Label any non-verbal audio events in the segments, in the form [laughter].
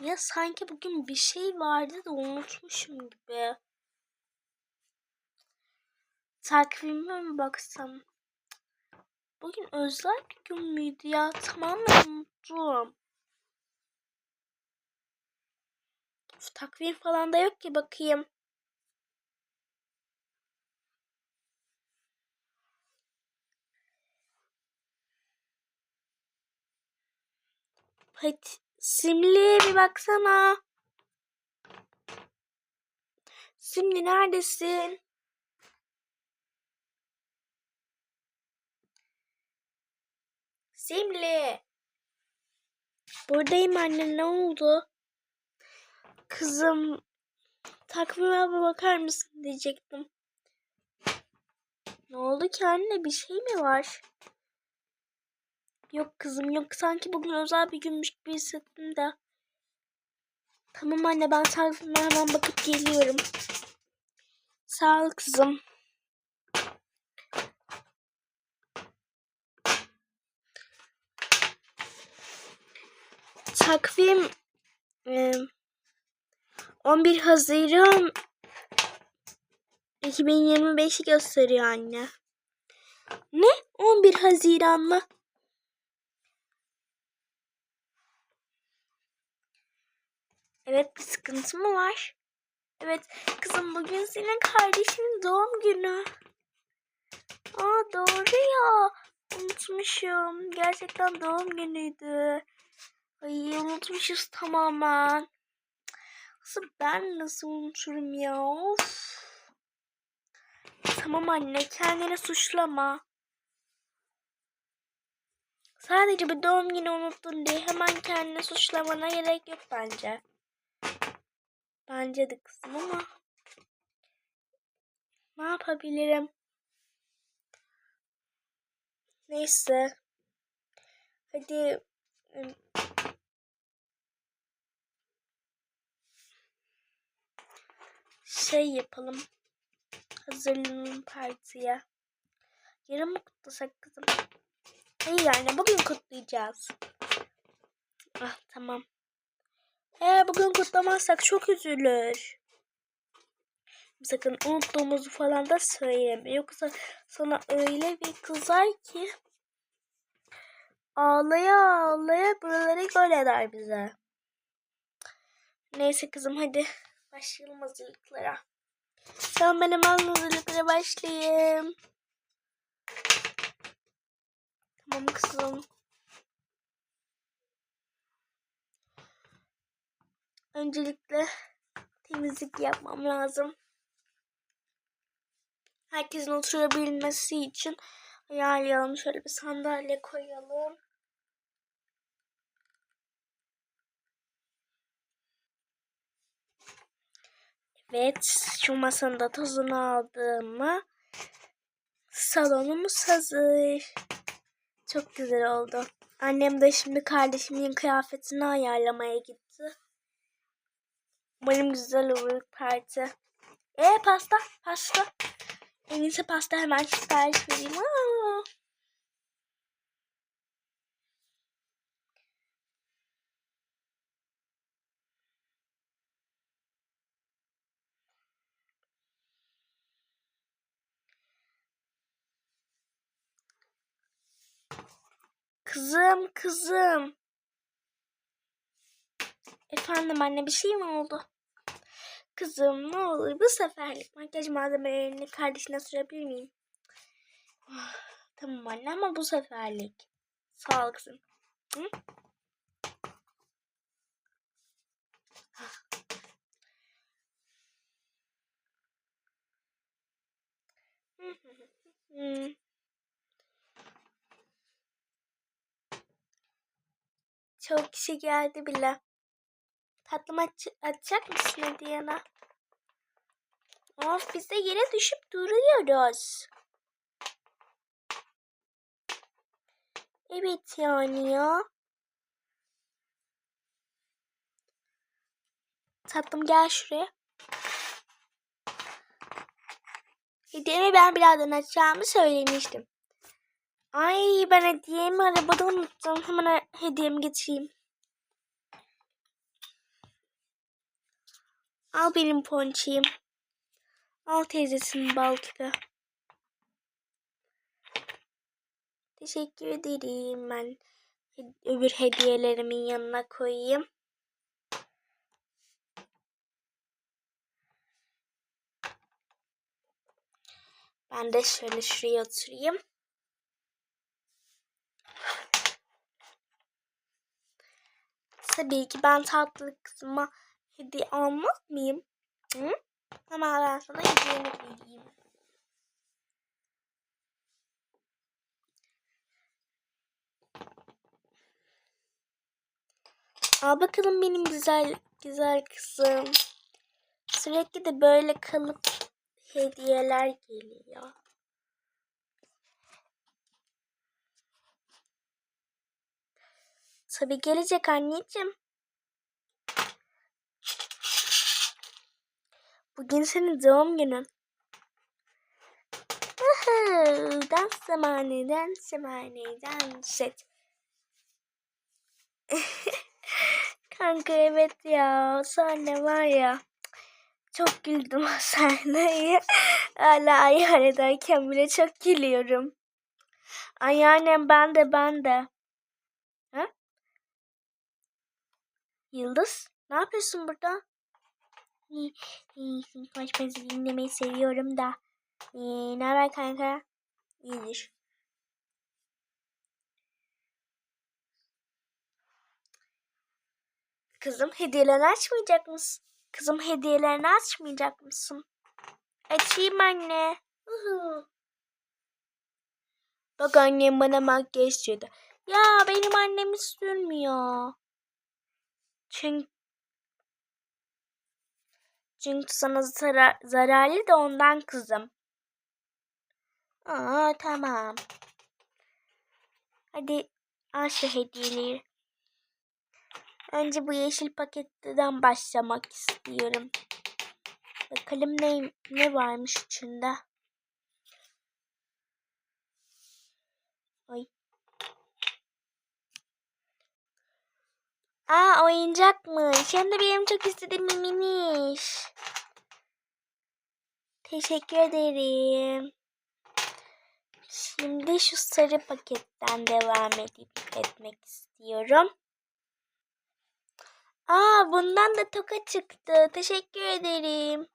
Ya sanki bugün bir şey vardı da unutmuşum gibi. Takvime mi baksam? Bugün özel gün müydü ya? Tamamen unuttum. Of, takvim falan da yok ki bakayım. Hadi Simli bir baksana. Simli neredesin? Simli. Buradayım anne ne oldu? Kızım takvime bakar mısın diyecektim. Ne oldu ki anne bir şey mi var? Yok kızım yok sanki bugün özel bir günmüş gibi hissettim de. Tamam anne ben takvime hemen bakıp geliyorum. Sağ ol kızım. Takvim e, 11 Haziran 2025'i gösteriyor anne. Ne? 11 Haziran mı? Evet bir sıkıntı mı var? Evet kızım bugün senin kardeşinin doğum günü. Aa doğru ya. Unutmuşum. Gerçekten doğum günüydü. Ay unutmuşuz tamamen. Nasıl ben nasıl unuturum ya? Of. Tamam anne kendini suçlama. Sadece bir doğum günü unuttun diye hemen kendini suçlamana gerek yok bence. Bence de kızım ama ne yapabilirim? Neyse. Hadi şey yapalım. Hazırlanalım partiye. Yarın mı kutlasak kızım? İyi yani bugün kutlayacağız. Ah tamam. Eğer bugün kutlamazsak çok üzülür. Sakın unuttuğumuzu falan da söyleme. Yoksa sana öyle bir kızar ki ağlaya ağlaya buraları gol eder bize. Neyse kızım hadi başlayalım hazırlıklara. Tamam ben hemen hazırlıklara başlayayım. Tamam kızım. Öncelikle temizlik yapmam lazım. Herkesin oturabilmesi için ayarlayalım. Şöyle bir sandalye koyalım. Evet, şu masanın da tozunu aldığımı salonumuz hazır. Çok güzel oldu. Annem de şimdi kardeşimin kıyafetini ayarlamaya gitti. Umarım güzel olur parti. E pasta, pasta. En iyisi pasta hemen sipariş vereyim. Aa. Kızım, kızım. Efendim anne bir şey mi oldu? Kızım ne olur bu seferlik makyaj malzemelerini kardeşine sürebilir miyim? Ah, tamam anne ama bu seferlik. Sağ ol kızım. Hı? [laughs] Hmm. Çok kişi geldi bile. Tatlım aç açacak mısın hediyene? Of biz de yere düşüp duruyoruz. Evet yani ya. Tatlım gel şuraya. Hediyemi ben birazdan açacağımı söylemiştim. Ay ben hediyemi arabada unuttum. Hemen hediyemi getireyim. Al benim ponçiyim. Al teyzesinin baltığı. Teşekkür ederim. Ben öbür hediyelerimin yanına koyayım. Ben de şöyle şuraya oturayım. Tabii ki ben tatlı kızıma hediye almaz mıyım? Hı? Ama ben sana hediyeni vereyim. Al bakalım benim güzel güzel kızım. Sürekli de böyle kalıp hediyeler geliyor. Tabii gelecek anneciğim. Bugün senin doğum günün. dans zamanı, dans zamanı, dans et. [laughs] Kanka evet ya. Sonra var ya. Çok güldüm o [laughs] sahneye. Hala ayaredayken bile çok gülüyorum. Ay annem ben de ben de. Ha? Yıldız ne yapıyorsun burada? İyi, iyi, konuşmanızı dinlemeyi seviyorum da. Ee, ne haber kanka? İyidir. Kızım hediyelerini açmayacak mısın? Kızım hediyelerini açmayacak mısın? Açayım anne. Uhu. Bak annem bana makyaj sürdü. Ya benim annem sürmüyor. Çünkü çünkü sana zarar, zararlı da ondan kızım. Aa tamam. Hadi al şu hediyeleri. Önce bu yeşil paketten başlamak istiyorum. Bakalım ne, ne varmış içinde. Aa oyuncak mı? Şimdi benim çok istediğim miniş. Teşekkür ederim. Şimdi şu sarı paketten devam edip etmek istiyorum. Aa bundan da toka çıktı. Teşekkür ederim.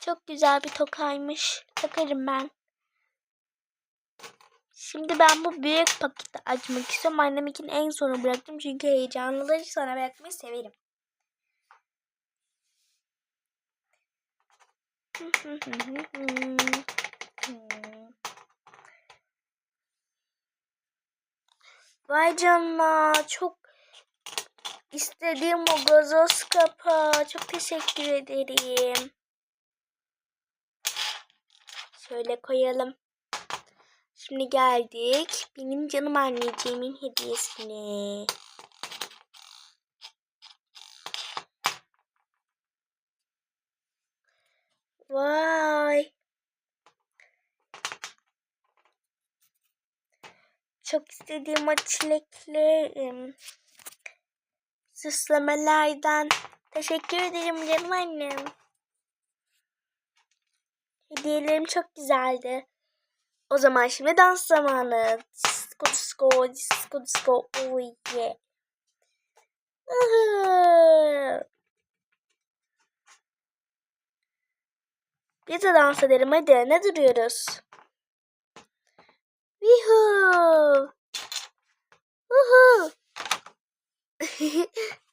Çok güzel bir tokaymış. Takarım ben. Şimdi ben bu büyük paketi açmak istiyorum. Anneminkini en sona bıraktım. Çünkü heyecanlıları sana bırakmayı severim. [laughs] Vay canına çok istediğim o gazoz kapağı. Çok teşekkür ederim. Şöyle koyalım. Şimdi geldik benim canım anneciğimin hediyesine. Vay. Çok istediğim o çilekli süslemelerden. Teşekkür ederim canım annem. Hediyelerim çok güzeldi. O zaman şimdi dans zamanı. Disco disco disco disco oh yeah. Biz de dans edelim hadi ne duruyoruz? Yuhu. Uhu. [laughs]